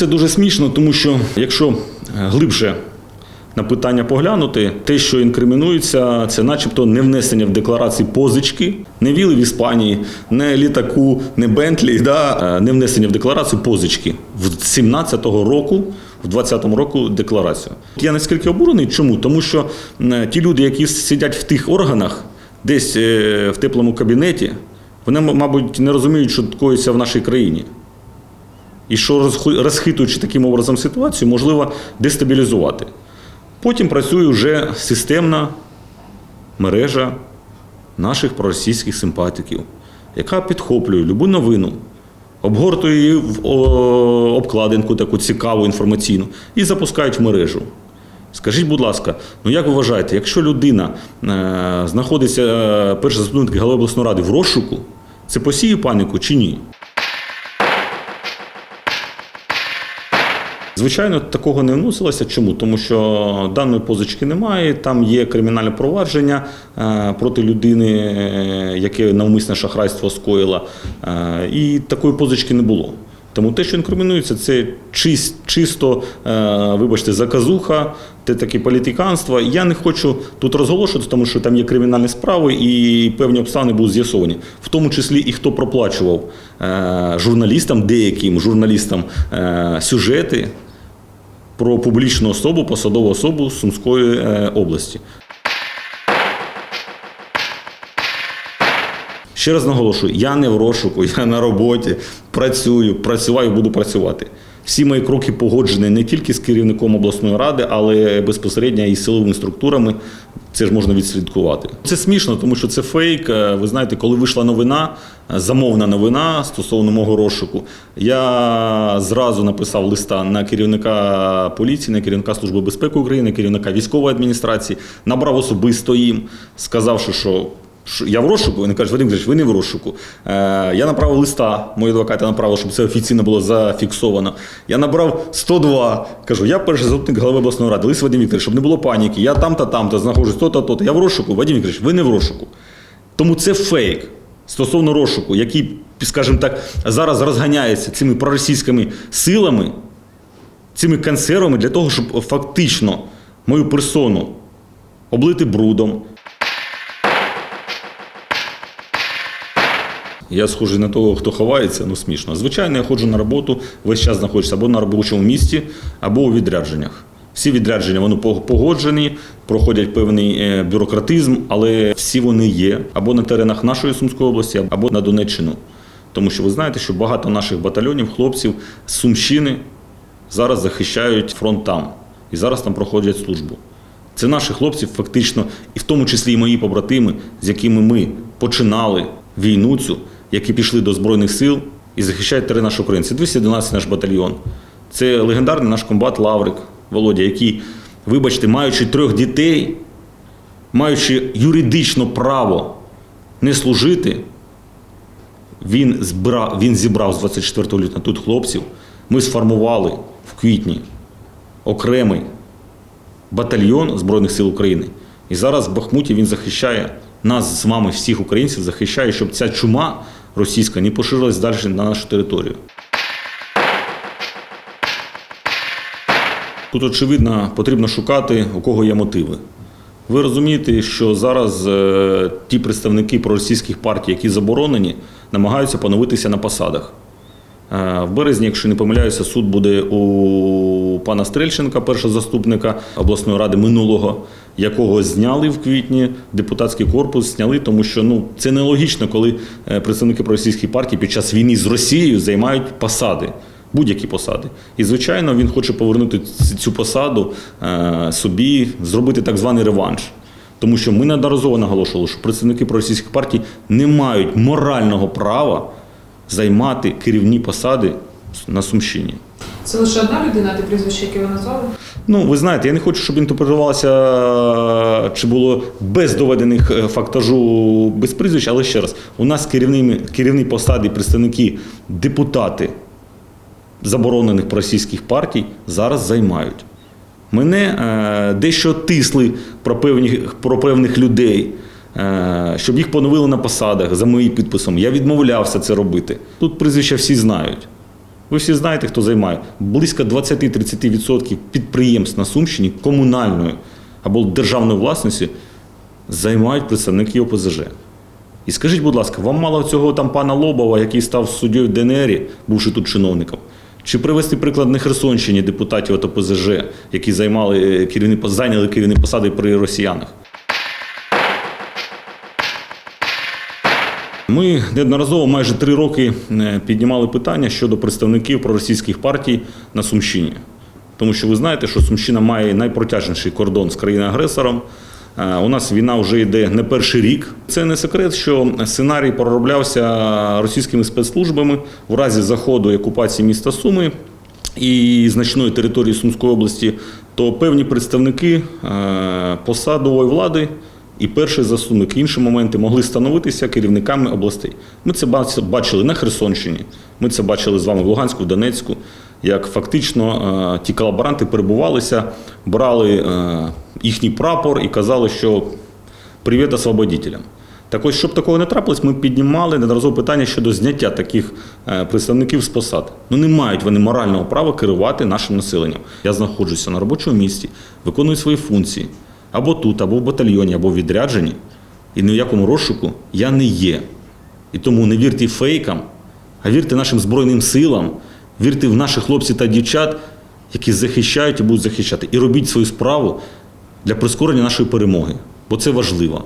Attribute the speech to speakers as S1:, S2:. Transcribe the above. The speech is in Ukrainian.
S1: це дуже смішно, тому що якщо е, глибше на питання поглянути, те, що інкримінується, це начебто не внесення в декларації позички, не віли в Іспанії, не літаку, не Бентлі, да, е, не внесення в декларацію позички в 17-го року. В 20-му року декларацію. Я наскільки обурений. Чому? Тому що ті люди, які сидять в тих органах, десь е, в теплому кабінеті, вони, мабуть, не розуміють, що коїться в нашій країні. І що розхитуючи таким образом ситуацію, можливо дестабілізувати. Потім працює вже системна мережа наших проросійських симпатиків, яка підхоплює любу новину, обгортує її в обкладинку таку цікаву інформаційну і запускають в мережу. Скажіть, будь ласка, ну як ви вважаєте, якщо людина е, знаходиться е, перший заступник голови обласної ради в розшуку, це посіє паніку чи ні? Звичайно, такого не вносилося. Чому? Тому що даної позички немає. Там є кримінальне провадження е, проти людини, е, яке навмисне шахрайство скоїла, е, і такої позички не було. Тому те, що інкримінується, це чис- чисто, е, вибачте, заказуха, те таке політиканство. Я не хочу тут розголошувати, тому що там є кримінальні справи і певні обставини будуть з'ясовані, в тому числі і хто проплачував журналістам, деяким журналістам сюжети про публічну особу, посадову особу Сумської е, області. Ще раз наголошую, я не в розшуку, я на роботі, працюю, працюваю, буду працювати. Всі мої кроки погоджені не тільки з керівником обласної ради, але безпосередньо і з силовими структурами. Це ж можна відслідкувати. Це смішно, тому що це фейк. Е, Ви знаєте, коли вийшла новина, е, замовна новина стосовно мого розшуку, я зразу написав листа на керівника поліції, на керівника Служби безпеки України, керівника військової адміністрації, набрав особисто їм, сказавши, що що я в розшуку, вони кажуть, Вадим Григорович, ви не в розшуку. Е, я направив листа, мої адвокати направили, щоб це офіційно було зафіксовано. Я набрав 102, кажу, я перший заступник голови обласної ради, лист Вадим Вікторович, щоб не було паніки. Я там-то, там-то знаходжусь, то-то, то-то. Я в розшуку. Вадим Вікторович, ви не в розшуку. Тому це фейк стосовно розшуку, який, скажімо так, зараз розганяється цими проросійськими силами, цими консервами для того, щоб фактично мою персону облити брудом. Я схожий на того, хто ховається, ну смішно. Звичайно, я ходжу на роботу, весь час знаходжуся або на робочому місці, або у відрядженнях. Всі відрядження вони погоджені, проходять певний е, бюрократизм, але всі вони є або на теренах нашої Сумської області, або на Донеччину. Тому що ви знаєте, що багато наших батальйонів, хлопців з Сумщини зараз захищають фронт там і зараз там проходять службу. Це наші хлопці, фактично, і в тому числі і мої побратими, з якими ми починали війну цю, які пішли до Збройних сил і захищають терен нашої України. Це 211 наш батальйон. Це легендарний наш комбат Лаврик Володя, який, вибачте, маючи трьох дітей, маючи юридично право не служити, він, збирав, він зібрав з 24 лютого тут хлопців. Ми сформували в квітні окремий батальйон Збройних сил України. І зараз в Бахмуті він захищає нас з вами, всіх українців, захищає, щоб ця чума російська не поширилась далі на нашу територію. Тут, очевидно, потрібно шукати, у кого є мотиви. Ви розумієте, що зараз е, ті представники проросійських партій, які заборонені, намагаються поновитися на посадах. Е, В березні, якщо не помиляюся, суд буде у пана Стрельченка, першого заступника обласної ради минулого, якого зняли в квітні депутатський корпус, зняли, тому що ну це нелогічно, коли е, представники проросійських партій під час війни з Росією займають посади. Будь-які посади. І, звичайно, він хоче повернути цю посаду е, собі, зробити так званий реванш. Тому що ми неодноразово наголошували, що представники проросійських партій не мають морального права займати керівні посади на Сумщині.
S2: Це лише одна людина, ти прізвище, яке ви назвали?
S1: Ну, ви знаєте, я не хочу, щоб інтерпретувалося, чи було без доведених е, фактажу без прізвищ, але ще раз, у нас керівні, керівні посади, представники, депутати заборонених російських партій зараз займають. Мене е, дещо тисли про, певні, про певних людей, щоб їх поновили на посадах за моїм підписом. Я відмовлявся це робити. Тут прізвища всі знають. Ви всі знаєте, хто займає. Близько 20-30% підприємств на Сумщині комунальної або державної власності займають представники ОПЗЖ. І скажіть, будь ласка, вам мало цього там пана Лобова, який став суддєю ДНР, бувши тут чиновником? Чи привести приклад на Херсонщині депутатів ОПЗЖ, які займали е, керівні, зайняли керівні посади при росіянах? Ми неодноразово майже три роки е, піднімали питання щодо представників проросійських партій на Сумщині. Тому що ви знаєте, що Сумщина має найпротяжніший кордон з країною-агресором. Е, У нас війна вже йде не перший рік. Це не секрет, що сценарій пророблявся російськими спецслужбами в разі заходу і окупації міста Суми і значної території Сумської області, то певні представники е, посадової влади і перший заступник, і інші моменти могли становитися керівниками областей. Ми це бачили на Херсонщині, ми це бачили з вами в Луганську, в Донецьку, як фактично е, ті колаборанти перебувалися, брали е, їхній прапор і казали, що привіт освободителям. Так ось, щоб такого не трапилось, ми піднімали неодноразово питання щодо зняття таких е, представників з посад. Ну не мають вони морального права керувати нашим населенням. Я знаходжуся на робочому місці, виконую свої функції або тут, або в батальйоні, або в відрядженні, і ні в якому розшуку я не є. І тому не вірте фейкам, а вірте нашим Збройним силам, вірте в наших хлопців та дівчат, які захищають і будуть захищати. І робіть свою справу для прискорення нашої перемоги, бо це важливо.